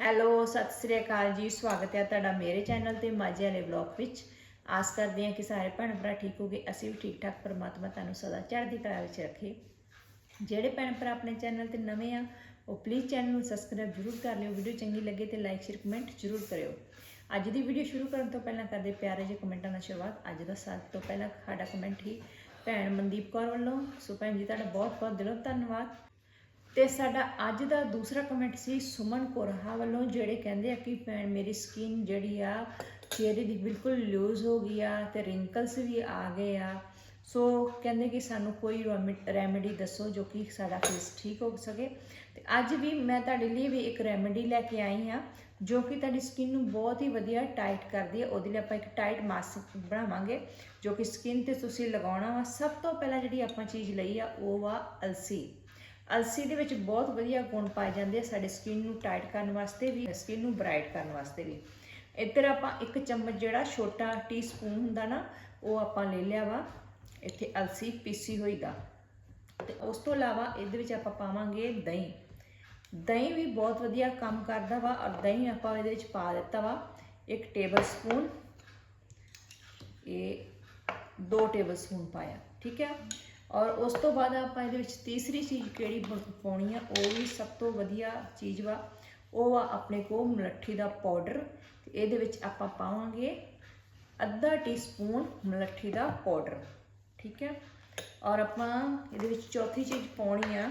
Hello, Sat Sri ਅਕਾਲ ਜੀ। ਸਵਾਗਤ ਹੈ ਤੁਹਾਡਾ ਮੇਰੇ ਚੈਨਲ ਤੇ ਮਾਝੇ ਵਾਲੇ ਵਲੌਗ ਵਿੱਚ। ਆਸ ਕਰਦੇ ਹਾਂ ਕਿ ਸਾਰੇ ਭੈਣ ਭਰਾ ਠੀਕ ਹੋਗੇ। ਅਸੀਂ ਵੀ ਠੀਕ ਠਾਕ, ਪਰਮਾਤਮਾ ਤੁਹਾਨੂੰ ਸਦਾ ਚੜ੍ਹਦੀ ਕਲਾ ਵਿੱਚ ਰੱਖੇ। ਜਿਹੜੇ ਭੈਣ ਭਰਾ ਆਪਣੇ ਚੈਨਲ ਤੇ ਨਵੇਂ ਆ, ਉਹ ਪਲੀਜ਼ ਚੈਨਲ ਨੂੰ ਸਬਸਕ੍ਰਾਈਬ ਜ਼ਰੂਰ ਕਰ ਲਿਓ। ਵੀਡੀਓ ਚੰਗੀ ਲੱਗੇ ਤੇ ਲਾਈਕ ਸ਼ੇਅਰ ਕਮੈਂਟ ਜ਼ਰੂਰ ਕਰਿਓ। ਅੱਜ ਦੀ ਵੀਡੀਓ ਸ਼ੁਰੂ ਕਰਨ ਤੋਂ ਪਹਿਲਾਂ ਕਰਦੇ ਪਿਆਰੇ ਜਿਹੇ ਕਮੈਂਟਾਂ ਨਾਲ ਸ਼ੁਰੂਆਤ। ਅੱਜ ਦਾ ਸਭ ਤੋਂ ਪਹਿਲਾਂ ਸਾਡਾ ਕਮੈਂਟ ਹੀ ਭੈਣ ਮਨਦੀਪ ਕੌਰ ਵੱਲੋਂ। ਸੋ ਭੈਣ ਜੀ, ਤੁਹਾਡਾ ਬਹੁਤ ਬਹੁਤ ਦਿਲੋਂ ਧੰਨਵਾਦ। ਤੇ ਸਾਡਾ ਅੱਜ ਦਾ ਦੂਸਰਾ ਕਮੈਂਟ ਸੀ ਸੁਮਨ ਕੋਰਹਾ ਵੱਲੋਂ, ਜਿਹੜੇ ਕਹਿੰਦੇ ਆ ਕਿ ਭੈਣ ਮੇਰੀ ਸਕਿਨ ਜਿਹੜੀ ਆ, ਚਿਹਰੇ ਦੀ ਬਿਲਕੁਲ ਲੂਜ਼ ਹੋ ਗਈ ਆ ਤੇ ਰਿੰਕਲਸ ਵੀ ਆ ਗਏ ਆ। ਸੋ ਕਹਿੰਦੇ ਕਿ ਸਾਨੂੰ ਕੋਈ ਰੈਮੇਡੀ ਦੱਸੋ ਜੋ ਕਿ ਸਾਡਾ ਫੇਸ ਠੀਕ ਹੋ ਸਕੇ। ਤੇ ਅੱਜ ਵੀ ਮੈਂ ਤੁਹਾਡੇ ਲਈ ਵੀ ਇੱਕ ਰੈਮੇਡੀ ਲੈ ਕੇ ਆਈ ਹਾਂ, ਜੋ ਕਿ ਤੁਹਾਡੀ ਸਕਿਨ ਨੂੰ ਬਹੁਤ ਹੀ ਵਧੀਆ ਟਾਈਟ ਕਰਦੀ ਹੈ ਉਹਦੇ ਲਈ ਆਪਾਂ ਇੱਕ ਟਾਈਟ ਮਾਸਕ ਬਣਾਵਾਂਗੇ, ਜੋ ਕਿ ਸਕਿਨ ਤੇ ਤੁਸੀਂ ਲਗਾਉਣਾ ਵਾ। ਸਭ ਤੋਂ ਪਹਿਲਾਂ ਜਿਹੜੀ ਆਪਾਂ ਚੀਜ਼ ਲਈ ਆ, ਉਹ ਵਾ ਅਲਸੀ। ਅਲਸੀ ਦੇ ਵਿੱਚ ਬਹੁਤ ਵਧੀਆ ਗੁਣ ਪਾਏ ਜਾਂਦੇ ਆ ਸਾਡੇ ਸਕਿਨ ਨੂੰ ਟਾਈਟ ਕਰਨ ਵਾਸਤੇ ਵੀ ਸਕਿਨ ਨੂੰ ਬ੍ਰਾਈਟ ਕਰਨ ਵਾਸਤੇ ਵੀ। ਇੱਧਰ ਆਪਾਂ ਇੱਕ ਚਮਚ ਜਿਹੜਾ ਛੋਟਾ ਟੀਸਪੂਨ ਹੁੰਦਾ ਨਾ, ਉਹ ਆਪਾਂ ਲੈ ਲਿਆ ਵਾ। ਇੱਥੇ ਅਲਸੀ ਪੀਸੀ ਹੋਈ ਦਾ। ਤੇ ਉਸ ਤੋਂ ਇਲਾਵਾ ਇਹਦੇ ਵਿੱਚ ਆਪਾਂ ਪਾਵਾਂਗੇ ਦਹੀਂ। ਦਹੀਂ ਵੀ ਬਹੁਤ ਵਧੀਆ ਕੰਮ ਕਰਦਾ ਵਾ ਔਰ ਦਹੀਂ ਆਪਾਂ ਇਹਦੇ ਵਿੱਚ ਪਾ ਦਿੱਤਾ ਵਾ ਇੱਕ ਟੇਬਲ ਸਪੂਨ ਇਹ 2 ਟੇਬਲ ਸਪੂਨ ਪਾਇਆ, ਠੀਕ ਹੈ ਔਰ ਉਸ ਤੋਂ ਬਾਅਦ ਆਪਾਂ ਇਹਦੇ ਵਿੱਚ ਤੀਸਰੀ ਚੀਜ਼ ਕਿਹੜੀ ਪ- ਪਾਉਣੀ ਆ, ਉਹ ਵੀ ਸਭ ਤੋਂ ਵਧੀਆ ਚੀਜ਼ ਵਾ, ਉਹ ਆ ਆਪਣੇ ਕੋਲ ਮਲੱਠੀ ਦਾ ਪਾਊਡਰ, ਤੇ ਇਹਦੇ ਵਿੱਚ ਆਪਾਂ ਪਾਵਾਂਗੇ ਅੱਧਾ ਟੀਸਪੂਨ ਮਲੱਠੀ ਦਾ ਪਾਊਡਰ, ਠੀਕ ਹੈ? ਔਰ ਆਪਾਂ ਇਹਦੇ ਵਿੱਚ ਚੌਥੀ ਚੀਜ਼ ਪਾਉਣੀ ਆ,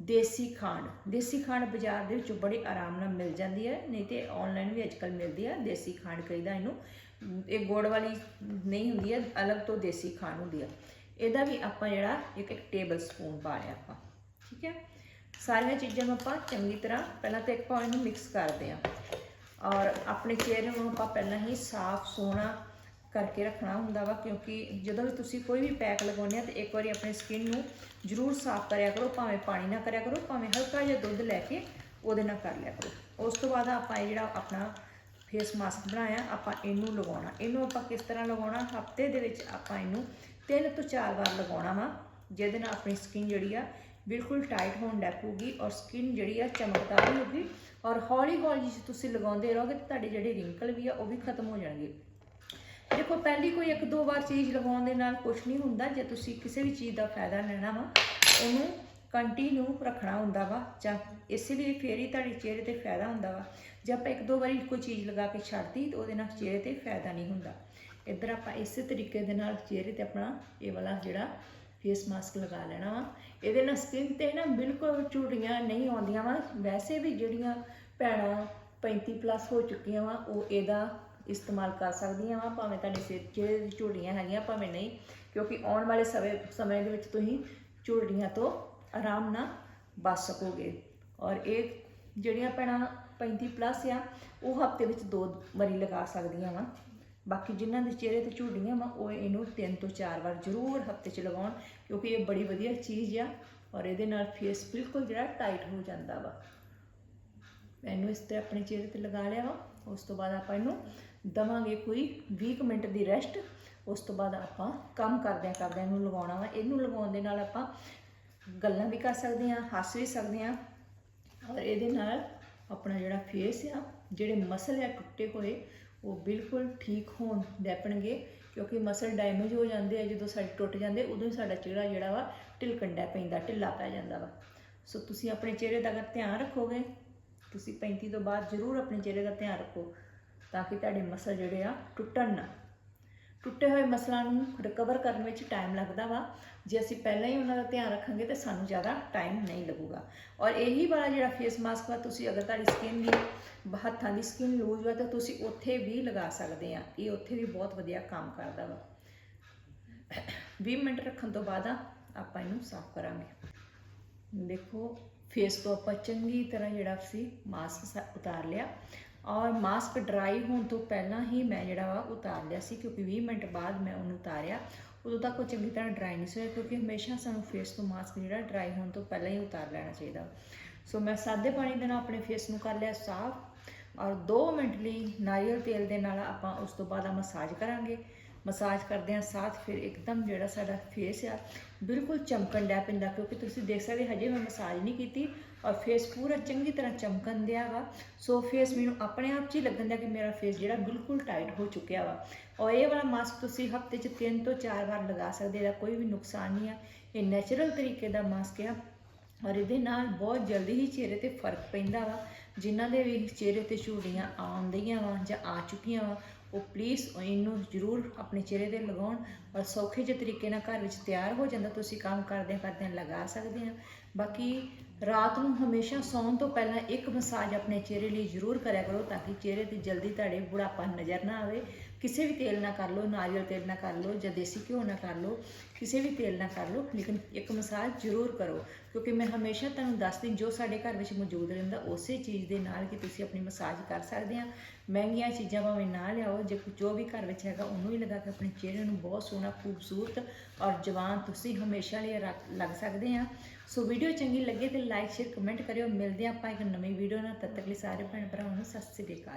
ਦੇਸੀ ਖੰਡ ਦੇਸੀ ਖੰਡ ਬਾਜ਼ਾਰ ਦੇ ਵਿੱਚੋਂ ਬੜੇ ਆਰਾਮ ਨਾਲ ਮਿਲ ਜਾਂਦੀ ਹੈ, ਨਹੀਂ ਤੇ ਆਨਲਾਈਨ ਵੀ ਅੱਜਕੱਲ ਮਿਲਦੀ ਹੈ ਦੇਸੀ ਖੰਡ ਕਹਿੰਦਾ ਇਹਨੂੰ, ਇਹ ਗੁੜ ਵਾਲੀ ਨਹੀਂ ਹੁੰਦੀ ਹੈ, ਅਲੱਗ ਤੋਂ ਦੇਸੀ ਖੰਡ ਹੁੰਦੀ ਹੈ ਇਹਦਾ ਵੀ ਆਪਾਂ ਜਿਹੜਾ ਇੱਕ ਇੱਕ ਟੇਬਲ ਸਪੂਨ ਪਾ ਲਿਆ ਆਪਾਂ, ਠੀਕ ਹੈ? ਸਾਰੀਆਂ ਚੀਜ਼ਾਂ ਨੂੰ ਆਪਾਂ ਚੰਗੀ ਤਰ੍ਹਾਂ ਪਹਿਲਾਂ ਤਾਂ ਇੱਕ ਪਾਣੀ ਨੂੰ ਮਿਕਸ ਕਰਦੇ ਹਾਂ। ਔਰ ਆਪਣੇ ਚਿਹਰੇ ਨੂੰ ਆਪਾਂ ਪਹਿਲਾਂ ਹੀ ਸਾਫ਼ ਸੋਹਣਾ ਕਰਕੇ ਰੱਖਣਾ ਹੁੰਦਾ ਵਾ, ਕਿਉਂਕਿ ਜਦੋਂ ਵੀ ਤੁਸੀਂ ਕੋਈ ਵੀ ਪੈਕ ਲਗਾਉਂਦੇ ਆ ਤੇ ਇੱਕ ਵਾਰੀ ਆਪਣੀ ਸਕਿਨ ਨੂੰ ਜ਼ਰੂਰ ਸਾਫ਼ ਕਰਿਆ ਕਰੋ, ਭਾਵੇਂ ਪਾਣੀ ਨਾਲ ਕਰਿਆ ਕਰੋ, ਭਾਵੇਂ ਹਲਕਾ ਜਿਹਾ ਦੁੱਧ ਲੈ ਕੇ ਉਹਦੇ ਨਾਲ ਕਰ ਲਿਆ ਕਰੋ। ਉਸ ਤੋਂ ਬਾਅਦ ਆਪਾਂ ਇਹ ਜਿਹੜਾ ਆਪਣਾ ਫੇਸ ਮਾਸਕ ਬਣਾਇਆ, ਆਪਾਂ ਇਹਨੂੰ ਲਗਾਉਣਾ। ਇਹਨੂੰ ਆਪਾਂ ਕਿਸ ਤਰ੍ਹਾਂ ਲਗਾਉਣਾ? ਹਫ਼ਤੇ ਦੇ ਵਿੱਚ ਆਪਾਂ ਇਹਨੂੰ ਤਿੰਨ ਤੋਂ ਚਾਰ ਵਾਰ ਲਗਾਉਣਾ ਵਾ, ਜਿਹਦੇ ਨਾਲ ਆਪਣੀ ਸਕਿਨ ਜਿਹੜੀ ਆ ਬਿਲਕੁਲ ਟਾਈਟ ਹੋਣ ਲੱਗ ਔਰ ਸਕਿਨ ਜਿਹੜੀ ਆ ਚਮਕਦਾਰ ਹੋਊਗੀ ਔਰ ਹੌਲੀ ਹੌਲੀ ਜੇ ਤੁਸੀਂ ਲਗਾਉਂਦੇ ਰਹੋਗੇ ਤਾਂ ਤੁਹਾਡੇ ਜਿਹੜੇ ਰਿੰਕਲ ਵੀ ਆ ਉਹ ਵੀ ਖਤਮ ਹੋ ਜਾਣਗੇ। ਦੇਖੋ, ਪਹਿਲੀ ਕੋਈ ਇੱਕ ਦੋ ਵਾਰ ਚੀਜ਼ ਲਗਾਉਣ ਦੇ ਨਾਲ ਕੁਝ ਨਹੀਂ ਹੁੰਦਾ, ਜੇ ਤੁਸੀਂ ਕਿਸੇ ਵੀ ਚੀਜ਼ ਦਾ ਫਾਇਦਾ ਲੈਣਾ ਵਾ, ਉਹਨੂੰ ਕੰਟੀਨਿਊ ਰੱਖਣਾ ਹੁੰਦਾ ਵਾ ਜਾਂ ਇਸੇ ਲਈ ਫੇਰ ਹੀ ਤੁਹਾਡੇ ਚਿਹਰੇ ਤੇ ਫਾਇਦਾ ਹੁੰਦਾ ਵਾ। ਜੇ ਆਪਾਂ ਇੱਕ ਦੋ ਵਾਰੀ ਕੋਈ ਚੀਜ਼ ਲਗਾ ਕੇ ਛੱਡਦੀ ਤਾਂ ਉਹਦੇ ਨਾਲ ਚਿਹਰੇ ਤੇ ਫਾਇਦਾ ਨਹੀਂ ਹੁੰਦਾ। ਇੱਧਰ ਆਪਾਂ ਇਸੇ ਤਰੀਕੇ ਦੇ ਨਾਲ ਚਿਹਰੇ ਤੇ ਆਪਣਾ ਇਹ ਵਾਲਾ ਜਿਹੜਾ ਫੇਸ ਮਾਸਕ ਲਗਾ ਲੈਣਾ ਵਾ। ਇਹਦੇ ਨਾਲ ਸਕਿਨ ਤੇ ਨਾ ਬਿਲਕੁਲ ਝੁਰੜੀਆਂ ਨਹੀਂ ਆਉਂਦੀਆਂ ਵਾ। ਵੈਸੇ ਵੀ ਜਿਹੜੀਆਂ ਭੈਣਾਂ 35 ਪਲੱਸ ਹੋ ਚੁੱਕੀਆਂ ਵਾ, ਉਹ ਇਹਦਾ ਇਸਤੇਮਾਲ ਕਰ ਸਕਦੀਆਂ ਵਾ, ਭਾਵੇਂ ਤੁਹਾਡੇ ਸਿਰ 'ਚ ਝੁਰੜੀਆਂ ਹੈਗੀਆਂ, ਭਾਵੇਂ ਨਹੀਂ। ਕਿਉਂਕਿ ਆਉਣ ਵਾਲੇ ਸਮੇਂ ਸਮੇਂ ਦੇ ਵਿੱਚ ਤੁਸੀਂ ਝੁਰੜੀਆਂ ਤੋਂ ਆਰਾਮ ਨਾਲ ਬਚ ਸਕੋਗੇ। ਔਰ ਇਹ ਜਿਹੜੀਆਂ ਭੈਣਾਂ 35 ਪਲੱਸ ਆ, ਉਹ ਹਫ਼ਤੇ ਵਿੱਚ ਦੋ ਵਾਰੀ ਲਗਾ ਸਕਦੀਆਂ ਵਾ। ਬਾਕੀ ਜਿਨ੍ਹਾਂ ਦੇ ਚਿਹਰੇ ਤੇ ਝੁਰੜੀਆਂ ਵਾ, ਉਹ ਇਹਨੂੰ ਤਿੰਨ ਤੋਂ ਚਾਰ ਵਾਰ ਜ਼ਰੂਰ ਹਫ਼ਤੇ 'ਚ ਲਗਾਉਣ, ਕਿਉਂਕਿ ਇਹ ਬੜੀ ਵਧੀਆ ਚੀਜ਼ ਆ। ਔਰ ਇਹਦੇ ਨਾਲ ਫੇਸ ਬਿਲਕੁਲ ਜਿਹੜਾ ਟਾਈਟ ਹੋ ਜਾਂਦਾ ਵਾ। ਮੈਨੂੰ ਇਸ ਤੇ ਆਪਣੇ ਚਿਹਰੇ ਤੇ ਲਗਾ ਲਿਆ ਵਾ। ਉਸ ਤੋਂ ਬਾਅਦ ਆਪਾਂ ਇਹਨੂੰ ਦਵਾਂਗੇ ਕੋਈ 20 ਮਿੰਟ ਦੀ ਰੈਸਟ ਉਸ ਤੋਂ ਬਾਅਦ ਆਪਾਂ ਕੰਮ ਕਰਦਿਆਂ ਕਰਦਿਆਂ ਇਹਨੂੰ ਲਗਾਉਣਾ ਵਾ। ਇਹਨੂੰ ਲਗਾਉਣ ਦੇ ਨਾਲ ਆਪਾਂ ਗੱਲਾਂ ਵੀ ਕਰ ਸਕਦੇ ਹਾਂ ਹੱਸ ਵੀ ਸਕਦੇ ਹਾਂ ਔਰ ਇਹਦੇ ਨਾਲ ਆਪਣਾ ਜਿਹੜਾ ਫੇਸ ਆ, ਜਿਹੜੇ ਮਸਲ ਆ ਟੁੱਟੇ ਹੋਏ, ਉਹ ਬਿਲਕੁਲ ਠੀਕ ਹੋਣ ਡੈਪਣਗੇ। ਕਿਉਂਕਿ ਮਸਲ ਡੈਮੇਜ ਹੋ ਜਾਂਦੇ ਆ, ਜਦੋਂ ਸਾਡੇ ਟੁੱਟ ਜਾਂਦੇ, ਉਦੋਂ ਹੀ ਸਾਡਾ ਚਿਹਰਾ ਜਿਹੜਾ ਵਾ ਢਿਲਕੰਡਾ ਪੈਂਦਾ, ਢਿੱਲਾ ਪੈ ਜਾਂਦਾ ਵਾ। ਸੋ ਤੁਸੀਂ ਆਪਣੇ ਚਿਹਰੇ ਦਾ ਅਗਰ ਧਿਆਨ ਰੱਖੋਗੇ, ਤੁਸੀਂ 35 ਤੋਂ ਬਾਅਦ ਜ਼ਰੂਰ ਆਪਣੇ ਚਿਹਰੇ ਦਾ ਧਿਆਨ ਰੱਖੋ, ਤਾਂ ਕਿ ਤੁਹਾਡੇ ਮਸਲ ਜਿਹੜੇ ਆ ਟੁੱਟਣ ਨਾ। ਟੁੱਟੇ ਹੋਏ ਮਸਲਾਂ ਨੂੰ ਰਿਕਵਰ ਕਰਨ ਵਿੱਚ ਟਾਈਮ ਲੱਗਦਾ ਵਾ। ਜੇ ਅਸੀਂ ਪਹਿਲਾਂ ਹੀ ਉਹਨਾਂ ਦਾ ਧਿਆਨ ਰੱਖਾਂਗੇ ਤਾਂ ਸਾਨੂੰ ਜ਼ਿਆਦਾ ਟਾਈਮ ਨਹੀਂ ਲੱਗੂਗਾ। ਔਰ ਇਹੀ ਵਾਲਾ ਜਿਹੜਾ ਫੇਸ ਮਾਸਕ ਵਾ, ਤੁਸੀਂ ਅਗਰ ਤੁਹਾਡੀ ਸਕਿਨ ਦੀ, ਹੱਥਾਂ ਦੀ ਸਕਿਨ ਲੂਜ਼ ਵਾ ਤਾਂ ਤੁਸੀਂ ਉੱਥੇ ਵੀ ਲਗਾ ਸਕਦੇ ਆ। ਇਹ ਉੱਥੇ ਵੀ ਬਹੁਤ ਵਧੀਆ ਕੰਮ ਕਰਦਾ ਵਾ। 20 ਮਿੰਟ ਰੱਖਣ ਤੋਂ ਬਾਅਦ ਆਪਾਂ ਇਹਨੂੰ ਸਾਫ਼ ਕਰਾਂਗੇ। ਦੇਖੋ ਫੇਸ ਤੋਂ ਆਪਾਂ ਚੰਗੀ ਤਰ੍ਹਾਂ ਜਿਹੜਾ ਸੀ ਮਾਸਕ ਉਤਾਰ ਲਿਆ। ਔਰ ਮਾਸਕ ਡਰਾਈ ਹੋਣ ਤੋਂ ਪਹਿਲਾਂ ਹੀ ਮੈਂ ਜਿਹੜਾ ਵਾ ਉਤਾਰ ਲਿਆ ਸੀ, ਕਿਉਂਕਿ 20 ਮਿੰਟ ਬਾਅਦ ਮੈਂ ਉਹਨੂੰ ਉਤਾਰਿਆ। ਉਦੋਂ ਤੱਕ ਉਹ ਚੰਗੀ ਤਰ੍ਹਾਂ ਡਰਾਈ ਨਹੀਂ ਸੀ ਹੋਇਆ, ਕਿਉਂਕਿ ਹਮੇਸ਼ਾ ਸਾਨੂੰ ਫੇਸ ਤੋਂ ਮਾਸਕ ਜਿਹੜਾ ਡਰਾਈ ਹੋਣ ਤੋਂ ਪਹਿਲਾਂ ਹੀ ਉਤਾਰ ਲੈਣਾ ਚਾਹੀਦਾ। ਸੋ ਮੈਂ ਸਾਦੇ ਪਾਣੀ ਦੇ ਨਾਲ ਆਪਣੇ ਫੇਸ ਨੂੰ ਕਰ ਲਿਆ ਸਾਫ਼ ਔਰ 2 ਮਿੰਟ ਲਈ ਨਾਰੀਅਲ ਤੇਲ ਦੇ ਨਾਲ ਆਪਾਂ ਉਸ ਤੋਂ ਬਾਅਦ ਆ ਮਸਾਜ ਕਰਾਂਗੇ। ਮਸਾਜ ਕਰਦੇ ਹਾਂ, ਸਾਥ ਫਿਰ ਇੱਕਦਮ ਜਿਹੜਾ ਸਾਡਾ ਫੇਸ ਆ, ਬਿਲਕੁਲ ਚਮਕਣ ਡੈ ਪੈਂਦਾ ਕਿਉਂਕਿ ਤੁਸੀਂ ਦੇਖ ਸਕਦੇ ਹਜੇ ਮੈਂ ਮਸਾਜ ਨਹੀਂ ਕੀਤੀ ਔਰ ਫੇਸ ਪੂਰਾ ਚੰਗੀ ਤਰ੍ਹਾਂ ਚਮਕਣ ਦਿਆ ਵਾ। ਸੋ ਫੇਸ ਮੈਨੂੰ ਆਪਣੇ ਆਪ 'ਚ ਹੀ ਲੱਗਣ ਦਿਆ ਕਿ ਮੇਰਾ ਫੇਸ ਜਿਹੜਾ ਬਿਲਕੁਲ ਟਾਈਟ ਹੋ ਚੁੱਕਿਆ ਵਾ। ਔਰ ਇਹ ਵਾਲਾ ਮਾਸਕ ਤੁਸੀਂ ਹਫ਼ਤੇ 'ਚ 3 ਤੋਂ 4 ਵਾਰ ਲਗਾ ਸਕਦੇ ਇਹਦਾ ਕੋਈ ਵੀ ਨੁਕਸਾਨ ਨਹੀਂ ਆ। ਇਹ ਨੈਚੁਰਲ ਤਰੀਕੇ ਦਾ ਮਾਸਕ ਆ ਔਰ ਇਹਦੇ ਨਾਲ ਬਹੁਤ ਜਲਦੀ ਹੀ ਚਿਹਰੇ ਤੇ ਫ਼ਰਕ ਪੈਂਦਾ ਵਾ। ਜਿਨ੍ਹਾਂ ਦੇ ਵੀ ਚਿਹਰੇ ਤੇ ਝੂੜੀਆਂ ਆਉਂਦੀਆਂ ਵਾ ਜਾਂ ਆ ਚੁੱਕੀਆਂ ਵਾ ਉਹ ਪਲੀਜ਼ ਇਹਨੂੰ ਜ਼ਰੂਰ ਆਪਣੇ ਚਿਹਰੇ ਤੇ ਲਗਾਉਣ, ਔਰ ਸੌਖੇ ਜਿਹੇ ਤਰੀਕੇ ਨਾਲ ਘਰ ਵਿੱਚ ਤਿਆਰ ਹੋ ਜਾਂਦਾ, ਤੁਸੀਂ ਕੰਮ ਕਰਦੇ ਕਰਦੇ ਲਗਾ ਸਕਦੇ ਆ। ਬਾਕੀ ਰਾਤ ਨੂੰ ਹਮੇਸ਼ਾ ਸੌਣ ਤੋਂ ਪਹਿਲਾਂ ਇੱਕ ਮਸਾਜ ਆਪਣੇ ਚਿਹਰੇ ਲਈ ਜ਼ਰੂਰ ਕਰਿਆ ਕਰੋ, ਤਾਂ ਕਿ ਚਿਹਰੇ ਤੇ ਜਲਦੀ ਤੁਹਾਡੇ ਬੁਢਾਪਾ ਨਜ਼ਰ ਨਾ ਆਵੇ। ਕਿਸੇ ਵੀ ਤੇਲ ਨਾਲ ਕਰ ਲਓ, ਨਾਰੀਅਲ ਤੇਲ ਨਾਲ ਕਰ ਲਓ ਜਾਂ ਦੇਸੀ ਘਿਓ ਨਾਲ ਕਰ ਲਓ, ਕਿਸੇ ਵੀ ਤੇਲ ਨਾਲ ਕਰ ਲਓ, ਲੇਕਿਨ ਇੱਕ ਮਸਾਜ ਜ਼ਰੂਰ ਕਰੋ, ਕਿਉਂਕਿ ਮੈਂ ਹਮੇਸ਼ਾ ਤੁਹਾਨੂੰ ਦੱਸਦੀ ਜੋ ਸਾਡੇ ਘਰ ਵਿੱਚ ਮੌਜੂਦ ਰਹਿੰਦਾ, ਉਸੇ ਚੀਜ਼ ਦੇ ਨਾਲ ਕਿ ਤੁਸੀਂ ਆਪਣੀ ਮਸਾਜ ਕਰ ਸਕਦੇ ਆ ਮਹਿੰਗੀਆਂ ਚੀਜ਼ਾਂ ਭਾਵੇਂ ਨਾ ਲਿਆਓ, ਜੇ ਜੋ ਵੀ ਘਰ ਵਿੱਚ ਹੈਗਾ, ਉਹਨੂੰ ਹੀ ਲਗਾ ਕੇ ਆਪਣੇ ਚਿਹਰੇ ਨੂੰ ਬਹੁਤ ਸੋਹਣਾ, ਖੂਬਸੂਰਤ ਔਰ ਜਵਾਨ ਤੁਸੀਂ ਹਮੇਸ਼ਾ ਲਈ ਰੱਖ- ਲੱਗ ਸਕਦੇ ਆ ਸੋ ਵੀਡੀਓ ਚੰਗੀ ਲੱਗੇ ਤੇ ਲਾਈਕ ਸ਼ੇਅਰ ਕਮੈਂਟ ਕਰਿਓ। ਮਿਲਦੇ ਹਾਂ ਆਪਾਂ ਇੱਕ ਨਵੀਂ ਵੀਡੀਓ ਨਾਲ। ਤਦ ਤੱਕ ਲਈ ਸਾਰੇ ਭੈਣ ਭਰਾਵਾਂ ਨੂੰ ਸਤਿ ਸ੍ਰੀ ਅਕਾਲ।